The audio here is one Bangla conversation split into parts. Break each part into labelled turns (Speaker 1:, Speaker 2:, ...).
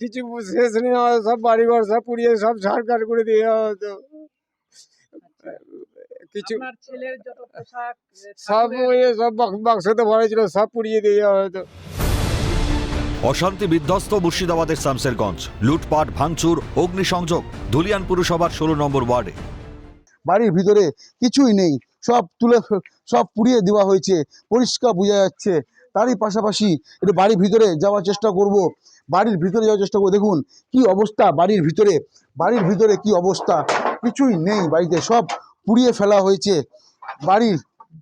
Speaker 1: কিছু শেষ নেই সব বাড়িঘর সব পুড়িয়ে সব সরকার করে দিয়ে হতো। কিছু
Speaker 2: আপনার ছেলের যত পোশাক
Speaker 1: সব সব বাক্সতে ভরা ছিল সব পুড়িয়ে দিয়ে হতো।
Speaker 3: অশান্তি বিধ্বস্ত মুর্শিদাবাদের শামসেরগঞ্জ। লুটপাট ভাঙচুর অগ্নিসংযোগ ধুলিয়ান পুরসভার ষোলো নম্বর ওয়ার্ডে।
Speaker 4: বাড়ির ভিতরে কিছুই নেই সব তুলে সব পুড়িয়ে দেওয়া হয়েছে পরিষ্কার বোঝা যাচ্ছে। তারই পাশাপাশি একটু বাড়ির ভিতরে যাওয়ার চেষ্টা করব বাড়ির ভিতরে যাওয়ার চেষ্টা করব। দেখুন কি অবস্থা বাড়ির ভিতরে বাড়ির ভিতরে কি অবস্থা? কিছুই নেই বাড়িতে সব পুড়িয়ে ফেলা হয়েছে। বাড়ির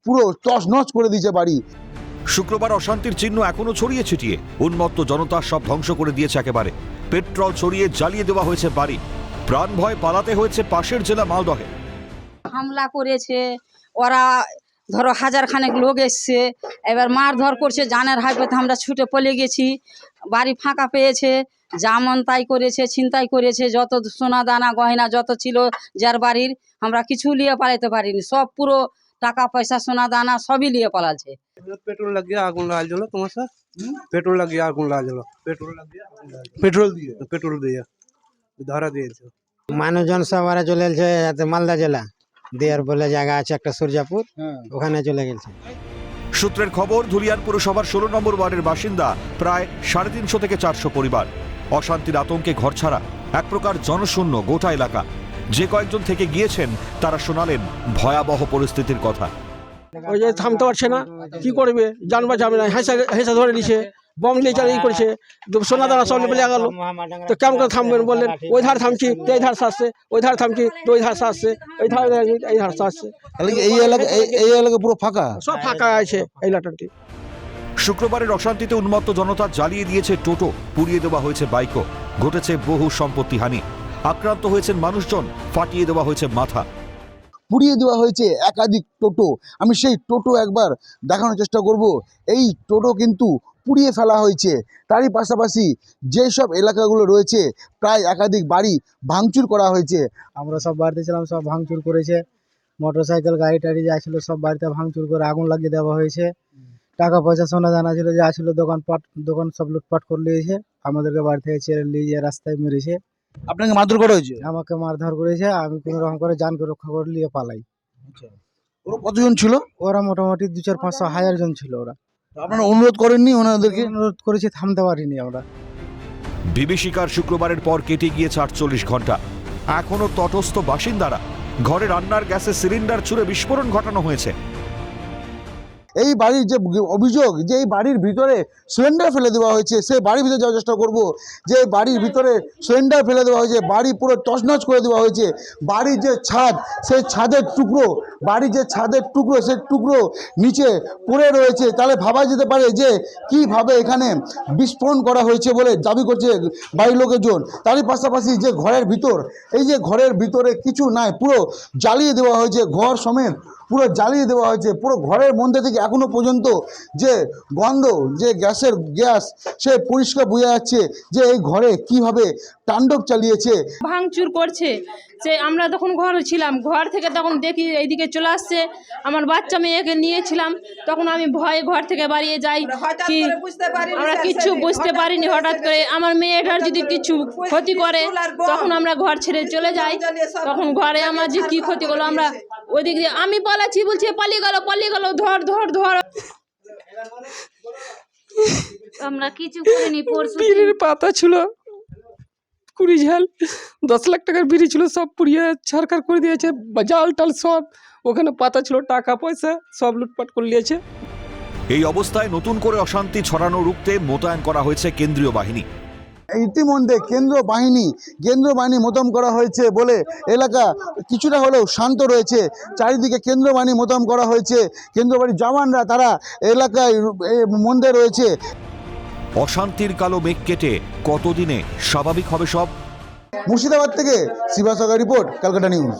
Speaker 4: পুরো টস নচ করে দিয়েছে বাড়ি।
Speaker 3: শুক্রবার অশান্তির চিহ্ন এখনও ছড়িয়ে ছিটিয়ে উন্মত্ত জনতা সব ধ্বংস করে দিয়েছে একেবারে। পেট্রোল ছড়িয়ে জ্বালিয়ে দেওয়া হয়েছে বাড়ি। প্রাণ ভয় পালাতে হয়েছে পাশের জেলা মালদহে।
Speaker 5: হামলা করেছে ওরা ধরো হাজার খানেক লোক এসছে এবার মারধর করছে জানের হাইপেতে আমরা ছুটে পলে গেছি বাড়ি ফাঁকা পেয়েছে জামন তাই করেছে ছিনতাই করেছে যত সোনা দানা গহনা যত ছিল যার বাড়ির আমরা কিছু নিয়ে পালাতে পারিনি সব পুরো টাকা পয়সা সোনা দানা সবই নিয়ে পালাচ্ছে।
Speaker 6: পেট্রোল লাগিয়ে আগুন লাগছিল তোমার স্যার? পেট্রোল লাগিয়ে আগুন লাগছিল পেট্রোল লাগিয়ে পেট্রোল দিয়ে? পেট্রোল দিয়ে। ধরা দিয়েছে।
Speaker 7: মানুষজন সবারে চলে এলছে মালদা জেলা। দেয়ার বলে জায়গা আছে একটা সূর্যাপুর ওখানে চলে গেছে।
Speaker 3: সূত্রের খবর ধুলিয়ান পুরসভার ষোলো নম্বর ওয়ার্ডের বাসিন্দা প্রায় সাড়ে তিনশো থেকে চারশো পরিবার। অশান্তির আতঙ্কে ঘরছাড়া এক প্রকার জনশূন্য গোটা এলাকা। যে কয়েকজন থেকে গিয়েছেন তারা শোনালেন ভয়াবহ পরিস্থিতির কথা।
Speaker 2: ওই যে থামতে পারছে না কি করবে? জানবা যাবে না হেসা হেসা ধরে নিছে। বম নিয়ে চালিয়ে ই করেছে। সোনা দানা সব নিয়ে গেল তো কেমন করে থামবেন বললেন ওই ধার থামছি তো এই ধার সাজছে ওই ধার থামছি তো ওই ধার সাজছে এই ধার এই ধার
Speaker 4: কি এই এলাকা এই- এই এলাকা পুরো ফাঁকা?
Speaker 2: সব ফাঁকা আছে এই লাটনটি
Speaker 3: শুক্রবারের অশান্তিতে উন্মত্ত জনতা জ্বালিয়ে দিয়েছে টোটো পুড়িয়ে দেওয়া হয়েছে বাইকও ঘটেছে বহু সম্পত্তি হানি। আক্রান্ত হয়েছেন মানুষজন ফাটিয়ে দেওয়া হয়েছে মাথা।
Speaker 4: পুড়িয়ে দেওয়া হয়েছে একাধিক টোটো। আমি সেই টোটো একবার দেখানোর চেষ্টা করব। এই টোটো কিন্তু পুড়িয়ে ফেলা হয়েছে। তারই পাশাপাশি যেসব এলাকাগুলো রয়েছে, প্রায় একাধিক বাড়ি ভাঙচুর করা হয়েছে।
Speaker 7: আমরা সব বাড়িতে ছিলাম, সব ভাঙচুর করেছে। মোটর সাইকেল গাড়ি টাড়ি যা ছিল সব বাড়িতে ভাঙচুর করে আগুন লাগিয়ে দেওয়া হয়েছে। টাকা পয়সা সোনা জানা ছিল, যা ছিল দোকান পাট দোকান সব লুটপাট করে নিয়েছে। আমাদেরকে বাড়ি থেকে ছেড়ে নিয়ে রাস্তায় মেরেছে।
Speaker 4: আপনাকে মারধর করা হয়েছে?
Speaker 7: আমাকে মারধর করেছে আমি কোনো রকম করে জানকে রক্ষা করে নিয়ে পালাই।
Speaker 4: ওরা কতজন ছিল?
Speaker 7: ওরা মোটামুটি দু চার পাঁচশো হাজার জন ছিল ওরা।
Speaker 4: আপনারা অনুরোধ করেননি ওনাদেরকে?
Speaker 7: অনুরোধ করেছি থামতে পারিনি আমরা।
Speaker 3: বিভীষিকার শুক্রবারের পর কেটে গিয়েছে আটচল্লিশ ঘণ্টা। এখনও তটস্থ বাসিন্দারা। ঘরে রান্নার গ্যাসের সিলিন্ডার ছুঁড়ে বিস্ফোরণ ঘটানো হয়েছে।
Speaker 4: এই বাড়ির যে অভিযোগ যে এই বাড়ির ভিতরে সিলিন্ডার ফেলে দেওয়া হয়েছে, সে বাড়ির ভিতরে যাওয়ার চেষ্টা করব। যে বাড়ির ভিতরে সিলিন্ডার ফেলে দেওয়া হয়েছে, বাড়ি পুরো তছনছ করে দেওয়া হয়েছে। বাড়ির যে ছাদ সেই ছাদের টুকরো, বাড়ির যে ছাদের টুকরো সেই টুকরো নিচে পড়ে রয়েছে। তাহলে ভাবা যেতে পারে যে কীভাবে এখানে বিস্ফোরণ করা হয়েছে বলে দাবি করছে বাড়ির লোকেজন। তারই পাশাপাশি যে ঘরের ভিতর, এই যে ঘরের ভিতরে কিছু নাই, পুরো জ্বালিয়ে দেওয়া হয়েছে, ঘর সমেত পুরো জ্বালিয়ে দেওয়া হয়েছে। পুরো ঘরের মধ্যে থেকে এখনও পর্যন্ত যে গন্ধ যে গ্যাসের গ্যাস সে পরিষ্কার বোঝা যাচ্ছে যে এই ঘরে কীভাবে তাণ্ডব চালিয়েছে।
Speaker 8: ভাঙচুর করছে। সে আমরা তখন ঘরে ছিলাম ঘর থেকে তখন দেখি এইদিকে চলে আসছে। আমার বাচ্চা মেয়েকে নিয়েছিলাম। তখন আমি ভয়ে ঘর থেকে বাড়িয়ে যাই কি আমরা কিচ্ছু বুঝতে পারিনি হঠাৎ করে আমার মেয়েটার যদি কিছু ক্ষতি করে তখন আমরা ঘর ছেড়ে চলে যাই। তখন ঘরে আমার যে কি ক্ষতি করল আমরা ওইদিক দিয়ে আমি পালাচ্ছি বলছি পালিয়ে গেল পালিয়ে গেল ধর ধর ধর।
Speaker 5: আমরা কিছু করিনি পরশু
Speaker 2: বিড়ির পাতা ছিল কুড়ি ঝাল দশ লাখ টাকার বিড়ি ছিল সব পুড়িয়ে ছাড়খাড় করে দিয়েছে বা জাল টাল সব। ওখানে পাতা ছিল টাকা পয়সা সব লুটপাট করে নিয়েছে।
Speaker 3: এই অবস্থায় নতুন করে অশান্তি ছড়ানো রুখতে মোতায়েন করা হয়েছে কেন্দ্রীয় বাহিনী।
Speaker 4: ইতিমধ্যে কেন্দ্র বাহিনী কেন্দ্র বাহিনী মোতাম করা হয়েছে বলে এলাকা কিছুটা হলেও শান্ত রয়েছে। চারিদিকে কেন্দ্র বাহিনী মোতাম করা হয়েছে। কেন্দ্র বাহিনীর জওয়ানরা তারা এলাকায় মন্দে রয়েছে।
Speaker 3: অশান্তির কালো মেঘ কেটে কতদিনে স্বাভাবিক হবে সব?
Speaker 4: মুর্শিদাবাদ থেকে শিবাসাগর রিপোর্ট ক্যালকাটা নিউজ।